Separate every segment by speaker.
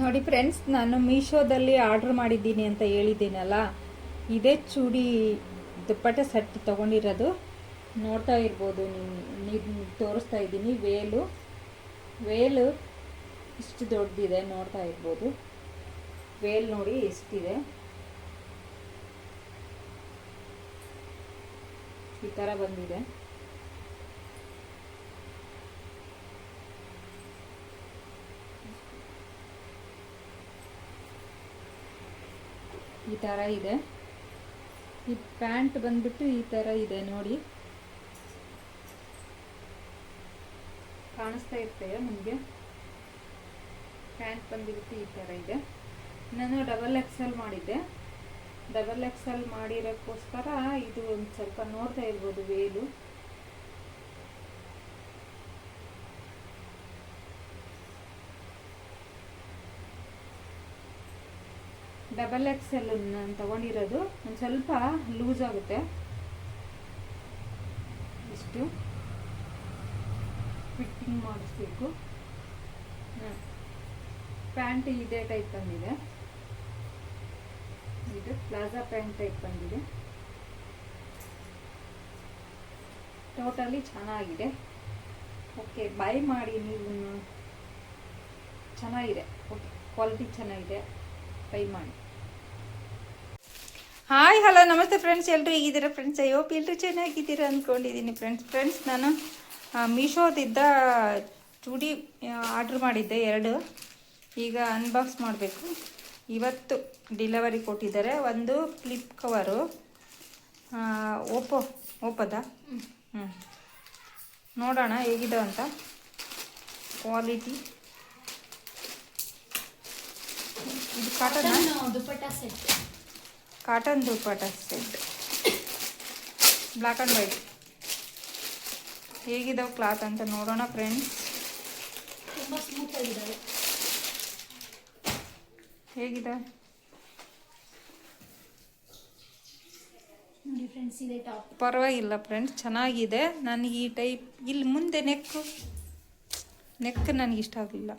Speaker 1: ನೋಡಿ ಫ್ರೆಂಡ್ಸ್ ನಾನು ಮೀಶೋದಲ್ಲಿ ಆರ್ಡರ್ ಮಾಡಿದ್ದೀನಿ ಅಂತ ಹೇಳಿದ್ದೀನಲ್ಲ, ಇದೇ ಚೂಡಿ ದುಪ್ಪಟ್ಟೆ ಸೆಟ್ ತೊಗೊಂಡಿರೋದು. ನೋಡ್ತಾ ಇರ್ಬೋದು ನೀವು ತೋರಿಸ್ತಾ ಇದ್ದೀನಿ. ವೇಲು ವೇಲು ಇಷ್ಟು ದೊಡ್ಡದಿದೆ ನೋಡ್ತಾ ಇರ್ಬೋದು. ವೇಲ್ ನೋಡಿ ಎಷ್ಟಿದೆ. ಈ ಥರ ಬಂದಿದೆ. ಈ ಥರ ಇದೆ. ಈ ಪ್ಯಾಂಟ್ ಬಂದ್ಬಿಟ್ಟು ಈ ಥರ ಇದೆ ನೋಡಿ. ಕಾಣಿಸ್ತಾ ಇರ್ತೇವೆ ನಿಮಗೆ? ಪ್ಯಾಂಟ್ ಬಂದ್ಬಿಟ್ಟು ಈ ಥರ ಇದೆ. ನಾನು ಡಬಲ್ ಎಕ್ಸ್ ಎಲ್ ಮಾಡಿದ್ದೆ. ಡಬಲ್ ಎಕ್ಸ್ ಎಲ್ ಮಾಡಿರೋಕ್ಕೋಸ್ಕರ ಇದು ಒಂದು ಸ್ವಲ್ಪ ನೋಡ್ತಾ ಇರ್ಬೋದು, ವೇಲು. ಡಬಲ್ ಎಕ್ಸೆಲ್ ನಾನು ತಗೊಂಡಿರೋದು. ಒಂದು ಸ್ವಲ್ಪ ಲೂಸ್ ಆಗುತ್ತೆ. ಇಷ್ಟು. ಫಿಟ್ಟಿಂಗ್ ಮಾಡಿಸ್ಬೇಕು. ಪ್ಯಾಂಟ್ ಇದೇ ಟೈಪ್ ಬಂದಿದೆ. ಇದು ಪ್ಲಾಜಾ ಪ್ಯಾಂಟ್ ಟೈಪ್ ಬಂದಿದೆ. ಟೋಟಲಿ ಚೆನ್ನಾಗಿದೆ. ಓಕೆ ಬೈ ಮಾಡಿ ನೀವು ಚೆನ್ನಾಗಿದೆ. ಓಕೆ ಕ್ವಾಲಿಟಿ ಚೆನ್ನಾಗಿದೆ. ಬೈ ಮಾಡಿ. ಹಾಯ್ ಹಲೋ ನಮಸ್ತೆ ಫ್ರೆಂಡ್ಸ್ ಎಲ್ಲರೂ ಹೇಗಿದ್ದೀರಾ ಫ್ರೆಂಡ್ಸ್ ಅಯ್ಯೋ ಎಲ್ಲರೂ ಚೆನ್ನಾಗಿದ್ದೀರಾ ಅಂದ್ಕೊಂಡಿದ್ದೀನಿ ಫ್ರೆಂಡ್ಸ್ ಫ್ರೆಂಡ್ಸ್ ನಾನು ಮೀಶೋದಿದ್ದ ಚೂಡಿ ಆರ್ಡ್ರ್ ಮಾಡಿದ್ದೆ ಎರಡು. ಈಗ ಅನ್ಬಾಕ್ಸ್ ಮಾಡಬೇಕು. ಇವತ್ತು ಡಿಲವರಿ ಕೊಟ್ಟಿದ್ದಾರೆ. ಒಂದು ಫ್ಲಿಪ್ ಕವರು ಓಪೋ ಓಪೋದ ಹ್ಞೂ ನೋಡೋಣ ಹೇಗಿದೆ ಅಂತ. ಕ್ವಾಲಿಟಿ ಇದು cotton
Speaker 2: dupatta set
Speaker 1: cotton dupatta set black and white ಹೇಗಿದಾವೆ cloth ಅಂತ ನೋಡೋಣ ಫ್ರೆಂಡ್ಸ್
Speaker 2: ತುಂಬಾ
Speaker 1: ಹೇಗಿದೆ ಪರವಾಗಿಲ್ಲ ಫ್ರೆಂಡ್ಸ್ ಚೆನ್ನಾಗಿದೆ. ನನಗೆ ಈ ಟೈಪ್ ಇಲ್ಲಿ ಮುಂದೆ ನೆಕ್ಕು ನೆಕ್ ನನಗಿಷ್ಟ ಆಗಲಿಲ್ಲ.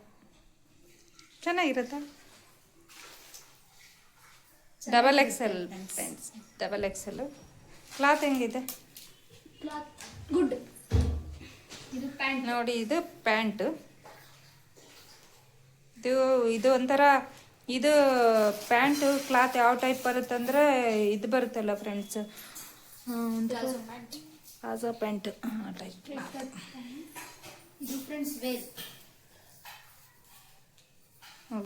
Speaker 1: ಚೆನ್ನಾಗಿರುತ್ತಾ? Double XL friends double XL cloth ಹೆಂಗಿದೆ?
Speaker 2: ಕ್ಲಾತ್ ಗುಡ್ ಇದು ಪ್ಯಾಂಟ್
Speaker 1: ನೋಡಿ ಇದು ಪ್ಯಾಂಟ್ ಇದು ಇದು ಒಂಥರ ಇದು ಪ್ಯಾಂಟ್ ಕ್ಲಾತ್ ಯಾವ ಟೈಪ್ ಬರುತ್ತಂದ್ರೆ ಇದು ಬರುತ್ತಲ್ಲ friends
Speaker 2: palazzo pant
Speaker 1: palazzo pant type cloth
Speaker 2: ಇದು ಫ್ರೆಂಡ್ಸ್ ವೇಲ್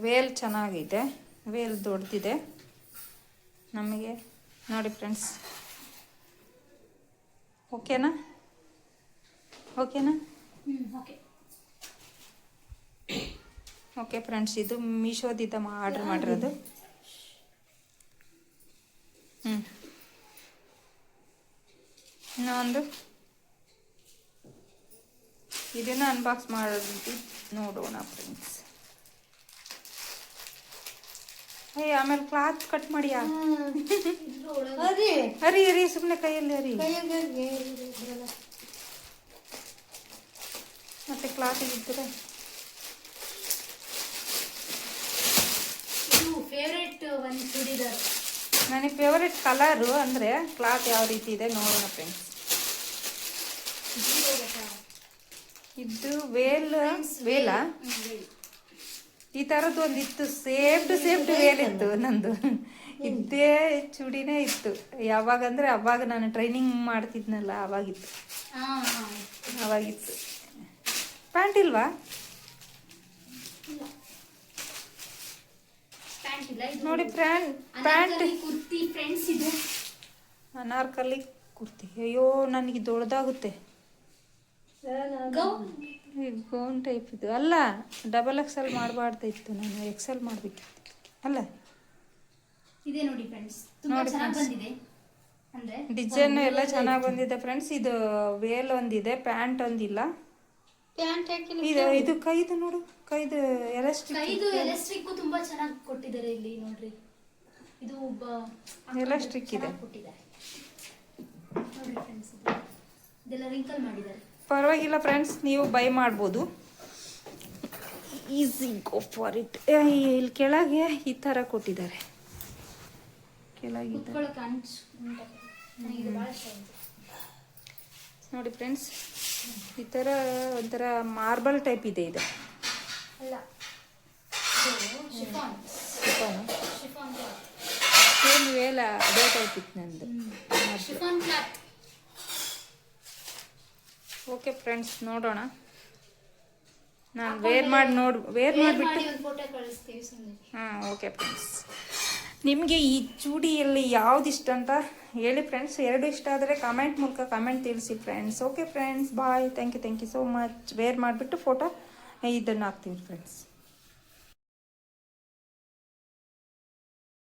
Speaker 1: ವೇಲ್ ಚೆನ್ನಾಗಿದೆ. ವೇಲ್ ದೊಡ್ಡದಿದೆ ನಮಗೆ. ನೋಡಿ ಫ್ರೆಂಡ್ಸ್. ಓಕೆನಾ? ಓಕೆನಾ?
Speaker 2: ಓಕೆ.
Speaker 1: ಓಕೆ ಫ್ರೆಂಡ್ಸ್ ಇದು ಮೀಶೋದಿಂದ ಆರ್ಡರ್ ಮಾಡಿರೋದು. ಹ್ಞೂ ಇನ್ನೊಂದು. ಇದನ್ನು ಅನ್ಬಾಕ್ಸ್ ಮಾಡಿ ನೋಡೋಣ ಫ್ರೆಂಡ್ಸ್. ಏಯ್ ಆಮೇಲೆ ಕ್ಲಾತ್ ಕಟ್ ಮಾಡಿಯಾ? ಹರಿ ಹರಿ ಸುಮ್ಮನೆ ಕೈಯಲ್ಲಿ ಹರಿ ಮತ್ತೆ ಕ್ಲಾತ್ ಇದ್ದರೆ
Speaker 2: ಫೇವ್ರೆಟ್ ಒಂದು ಚೂಡಿದಾರ್.
Speaker 1: ನನಗೆ ಫೇವ್ರೆಟ್ ಕಲರು ಅಂದರೆ ಕ್ಲಾತ್ ಯಾವ ರೀತಿ ಇದೆ ನೋಡೋಣ ಫ್ರೆಂಡ್ಸ್ ಇದು ವೇಲ್ ವೇಲ. ಈ ಥರದ್ದು ಒಂದು ಇತ್ತು ಸೇಮ್ ಸೇಫ್ಟ್ ವೇಲ್ ಇತ್ತು ನಂದು. ಇದ್ದೇ ಚೂಡಿನೇ ಇತ್ತು. ಯಾವಾಗ ಅಂದರೆ ಅವಾಗ ನಾನು ಟ್ರೈನಿಂಗ್ ಮಾಡ್ತಿದ್ನಲ್ಲ ಅವಾಗಿತ್ತು. ಅವಾಗಿತ್ತು. ಪ್ಯಾಂಟ್ ಇಲ್ವಾ? ನೋಡಿ ಪ್ಯಾಂಟ್ ಪ್ಯಾಂಟ್.
Speaker 2: ಕುರ್ತಿ ಫ್ರೆಂಡ್ಸ್ ಇದು.
Speaker 1: ಅನಾರ್ಕಲಿ ಕುರ್ತಿ. ಅಯ್ಯೋ ನನಗೆ ದೊಡ್ಡದಾಗುತ್ತೆ.
Speaker 2: ಗೌನ್
Speaker 1: ಗೌನ್ ಟೈಪ್ ಇದು. ಅಲ್ಲ ಡಬಲ್ ಎಕ್ಸೆಲ್ ಮಾಡಬಾರ್ದು ಇತ್ತು ನಾನು ಎಕ್ಸೆಲ್ ಮಾಡಬೇಕಿತ್ತು. ಅಲ್ಲ?
Speaker 2: ಇದೆ ನೋಡಿ ಫ್ರೆಂಡ್ಸ್ ತುಂಬಾ ಚೆನ್ನಾಗಿ ಬಂದಿದೆ. ಅಂದ್ರೆ
Speaker 1: ಡಿಸೈನ್ ಎಲ್ಲ ಚೆನ್ನಾಗಿ ಬಂದಿದೆ ಫ್ರೆಂಡ್ಸ್ ಇದು ವೇಲ್ ಒಂದಿದೆ ಪ್ಯಾಂಟ್ ಒಂದಿಲ್ಲ.
Speaker 2: ಪ್ಯಾಂಟ್ ಹಾಕಿಲ್ಲ
Speaker 1: ಇದು ಇದು ಕೈದು ನೋಡು ಕೈದು ಎಲಾಸ್ಟಿಕ್
Speaker 2: ಕೈದು ಎಲಾಸ್ಟಿಕ್ ತುಂಬಾ ಚೆನ್ನಾಗಿ ಕೊಟ್ಟಿದ್ದಾರೆ ಇಲ್ಲಿ ನೋಡ್ರಿ. ಇದು ಒಬ್ಬ
Speaker 1: ಎಲಾಸ್ಟಿಕ್ ಇದೆ.
Speaker 2: ಕೊಟ್ಟಿದ್ದಾರೆ. ನೋಡಿ ಫ್ರೆಂಡ್ಸ್ ಇದೆಲ್ಲ ರಿಂಕಲ್ ಮಾಡಿದ್ದಾರೆ.
Speaker 1: ಪರವಾಗಿಲ್ಲ ಫ್ರೆಂಡ್ಸ್ ನೀವು ಬೈ ಮಾಡ್ಬೋದು. ಈಸಿ ಗೋ ಫಾರ್ ಇಟ್ ಇಲ್ಲಿ ಕೆಳಗೆ ಈ ಥರ ಕೊಟ್ಟಿದ್ದಾರೆ. ಕೆಳಗೆ ನೋಡಿ ಫ್ರೆಂಡ್ಸ್ ಈ ಥರ ಒಂಥರ ಮಾರ್ಬಲ್ ಟೈಪ್ ಇದೆ ಇದು.
Speaker 2: ಅಲ್ಲ chiffon. Chiffon? Chiffon cloth
Speaker 1: same ಇವೆಲ್ಲ ಅದೇ ಟೈಪ್ ಇತ್ತು ನಂದು. ಓಕೆ ಫ್ರೆಂಡ್ಸ್ ನೋಡೋಣ. ನಾನು ವೇರ್ ಮಾಡಿ ನೋಡಿ ವೇರ್ ಮಾಡಿಬಿಟ್ಟು ಹಾಂ ಓಕೆ ಫ್ರೆಂಡ್ಸ್ ನಿಮಗೆ ಈ ಚೂಡಿಯಲ್ಲಿ ಯಾವ್ದು ಇಷ್ಟ ಅಂತ ಹೇಳಿ ಫ್ರೆಂಡ್ಸ್ ಎರಡು ಇಷ್ಟ ಆದರೆ ಕಮೆಂಟ್ ಮೂಲಕ ಕಮೆಂಟ್ ತಿಳಿಸಿ friends okay friends bye thank you thank you so much wear ಮಾಡಿಬಿಟ್ಟು ಫೋಟೋ ಇದನ್ನು ಹಾಕ್ತೀವಿ ಫ್ರೆಂಡ್ಸ್